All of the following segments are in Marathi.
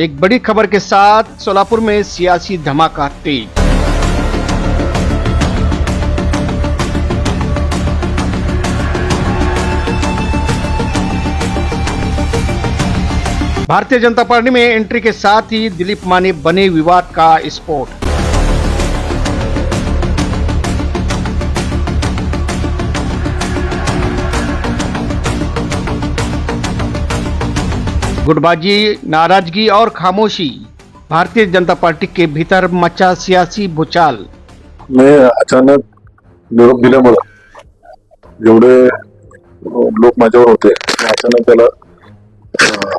एक बड़ी खबर के साथ सोलापुर में सियासी धमाका तेज। भारतीय जनता पार्टी में एंट्री के साथ ही दिलीप माने बने विवाद का स्फोट। गुटबाजी नाराज़गी और खामोशी। भारतीय जनता पार्टी के भीतर मचा सियासी भूचाल मी अचानक निरोप दिल्यामुळं जेवढे लोक माझ्यावर होते मी अचानक त्याला अं,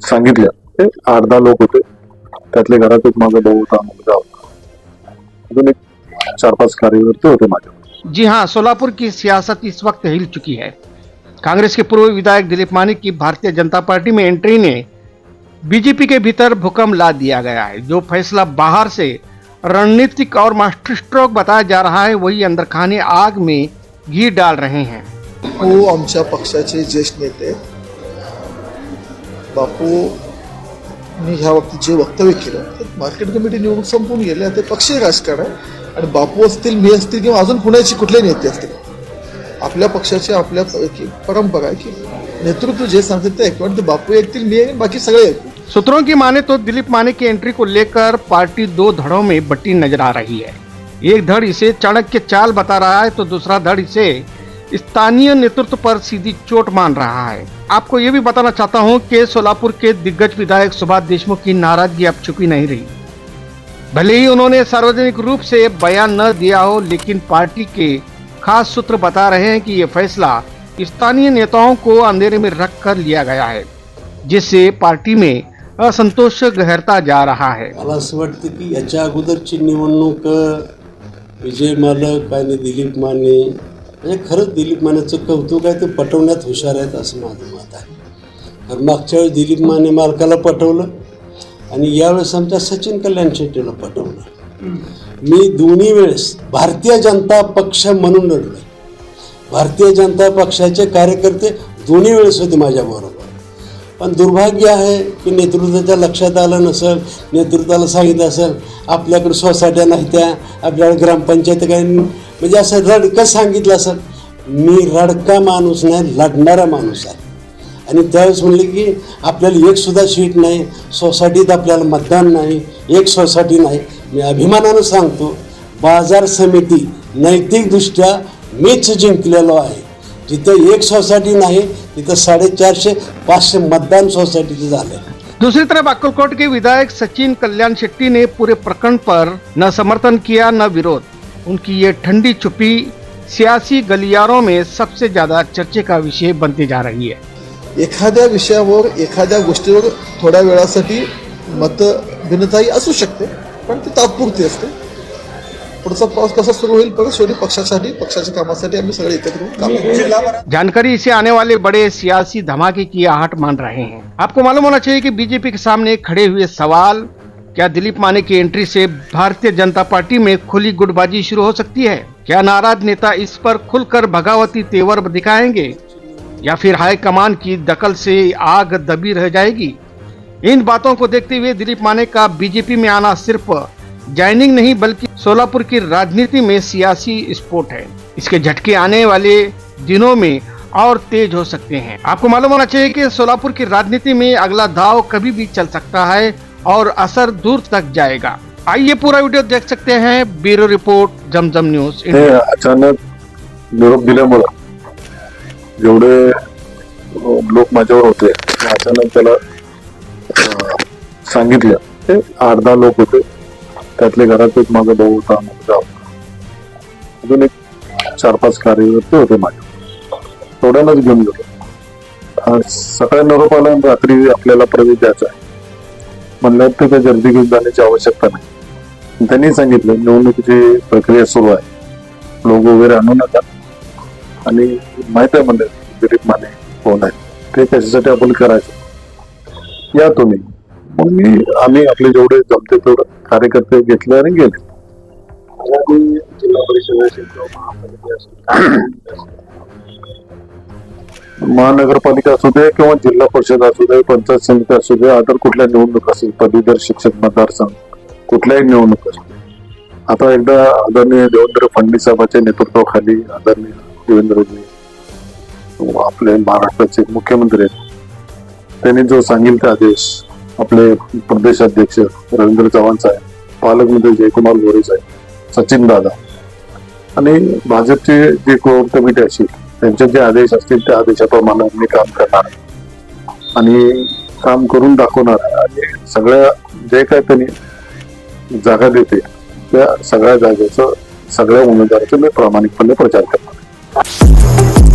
सांगितलं. ते आठ दहा लोक होते. त्यातले घरात एक माझा भाऊ होता मुलगा होता अजून एक चार पाच कार्यकर्ते होते माझ्या जी हाँ सोलापुर की सियासत इस वक्त हिल चुकी है। कांग्रेस के पूर्व विधायक दिलीप मानिक की भारतीय जनता पार्टी में एंट्री ने बीजेपी के भीतर भूकंप ला दिया गया है। जो फैसला बाहर से रणनीतिक और मास्टर स्ट्रोक बताया जा रहा है, वही अंदर खाने आग में घी डाल रहे हैं। बापू आमच्या पक्षाचे ज्येष्ठ नेते, बापूंनी ह्या बाबतीत जे वक्तव्य केलं मार्केट कमिटी निवडणूक संपून गेले ते पक्षीय राजकारण आणि बापू असतील, मी असतील किंवा अजून कुणाची कुठलेही नेते असतील आपल्या पक्षाची आपल्या परंपरा आहे की नेतृत्व जे सांगतात ते ऐकू. ते बापू ऐकतील मी बाकी सगळे ऐकू सूत्रों की माने तो दिलीप माने की एंट्री को लेकर पार्टी दो धड़ों में बटी नज़र आ रही है। एक धड़ इसे चाणक्य चाल बता रहा है तो दूसरा धड़ इसे स्थानीय नेतृत्व पर सीधी चोट मान रहा है। आपको ये भी बताना चाहता हूँ कि सोलापुर के दिग्गज विधायक सुभाष देशमुख की नाराज़गी अब छुपी नहीं रही। भले ही उन्होंने सार्वजनिक रूप से बयान न दिया हो, लेकिन पार्टी के खास सूत्र बता रहे हैं कि ये फैसला स्थानीय नेताओं को अंधेरे में रख कर लिया गया है जिससे पार्टी में असंतोष गहरता जा रहा है। मला असं वाटतं की याच्या अगोदरची निवडणूक विजय मालक आणि दिलीप माने म्हणजे खरंच दिलीप मानेचं कौतुक आहे ते पटवण्यात हुशार आहेत असं माझं मत आहे. कारण मागच्या वेळेस दिलीप माने मालकाला पटवलं आणि यावेळेस आमच्या सचिन कल्याण शेट्टीला पटवलं. मी दोन्ही वेळेस भारतीय जनता पक्ष म्हणून लढलो भारतीय जनता पक्षाचे कार्यकर्ते दोन्ही वेळेस होते माझ्याबरोबर पण दुर्भाग्य आहे की नेतृत्वाच्या लक्षात आलं नसेल नेतृत्वाला सांगितलं असेल आपल्याकडे सोसायट्या नाही त्या आपल्याकडे ग्रामपंचायत काही म्हणजे असं रडकं सांगितलं असेल. मी रडका माणूस नाही लढणारा माणूस आहे. आणि त्यावेळेस म्हणले की आपल्याला एकसुद्धा सीट नाही सोसायटीत आपल्याला मतदान नाही एक सोसायटी नाही मी अभिमानानं सांगतो बाजार समिती नैतिकदृष्ट्या मीच जिंकलेलो आहे. जिथं एक सोसायटी नाही तिथं साडेचारशे पाचशे मतदान सोसायटीचं झालं दूसरी तरफ अक्कलकोट के विधायक सचिन कल्याण शेट्टी ने पूरे प्रकरण पर न समर्थन किया न विरोध. उनकी ये ठंडी छुपी सियासी गलियारों में सबसे ज्यादा चर्चे का विषय बनती जा रही है। एखाद्या विषयावर एखाद्या गोष्टीवर थोड्या वेळासाठी मत भिन्नताही असू शकते. पण तात्पुरती असते. पुढचा कसा होईल शेवटी पक्षासाठी, पक्षाच्या कामासाठी आम्ही सगळे एकत्र. जानकारी इसे आने वाले बड़े सियासी धमाके की आहट मान रहे हैं। आपको मालूम होना चाहिए कि बीजेपी के सामने खड़े हुए सवाल, क्या दिलीप माने की एंट्री से भारतीय जनता पार्टी में खुली गुटबाजी शुरू हो सकती है? क्या नाराज़ नेता इस पर खुलकर भगावती तेवर दिखाएँगे? या फिर हाईकमान की दखल से आग दबी रह जाएगी? इन बातों को देखते हुए दिलीप माने का बीजेपी में आना सिर्फ़ ज्वाइनिंग नहीं बल्कि सोलापुर की राजनीति में सियासी स्पोर्ट है। इसके झटके आने वाले दिनों में और तेज हो सकते हैं। आपको मालूम होना चाहिए कि सोलापुर की राजनीति में अगला दाव कभी भी चल सकता है और असर दूर तक जाएगा। आइए पूरा वीडियो देख सकते हैं। ब्यूरो रिपोर्ट जमजम न्यूज़ अचानक निरोप दिल्यामुळं जेवढे लोक माझ्यावर होते अचानक त्याला सांगितलं. ते आठ दहा लोक होते. त्यातले घरात एक माझा भाऊ होता मुलगा होता. अजून एक चार पाच कार्यकर्ते होते माझे. तेवढ्यालाच घेऊन गेलो. आज सकाळी नरोप आला आणि रात्री आपल्याला प्रवेश द्यायचा आहे. म्हणलं ते काही गर्दी घेऊन जाण्याची आवश्यकता नाही. त्यांनी सांगितलं निवडणुकीची प्रक्रिया सुरू आहे. लोक वगैरे आणू नका. आणि माहीत आहे म्हणजे गरीब माने कोण आहे ते त्याच्यासाठी आपण करायचं? या तुम्ही. मग मी आम्ही आपले जेवढे जमते तेवढे कार्यकर्ते घेतले आणि गेले. महानगरपालिका असू दे किंवा जिल्हा परिषद असू दे पंचायत समिती असू दे अदर कुठल्या निवडणूक असेल पदवीधर शिक्षक मतदारसंघ कुठल्याही निवडणूक असू आता एकदा आदरणीय देवेंद्र फडणवीस साहेबांच्या नेतृत्वाखाली आदरणीय देवेंद्रजी आपले महाराष्ट्राचे मुख्यमंत्री आहेत. त्यांनी जो सांगेल ते आदेश आपले प्रदेशाध्यक्ष रवींद्र चव्हाण साहेब पालकमंत्री जयकुमार गोरे साहेब सचिन दादा आणि भाजपचे जे कोर कमिटी असेल त्यांचे जे आदेश असतील त्या आदेशाप्रमाणे मी काम करणार आहे. आणि काम करून दाखवणार आहे. आणि सगळ्या जे काय त्यांनी जागा देते त्या सगळ्या जागेचं सगळ्या उमेदवाराचा मी प्रामाणिकपणे प्रचार करणार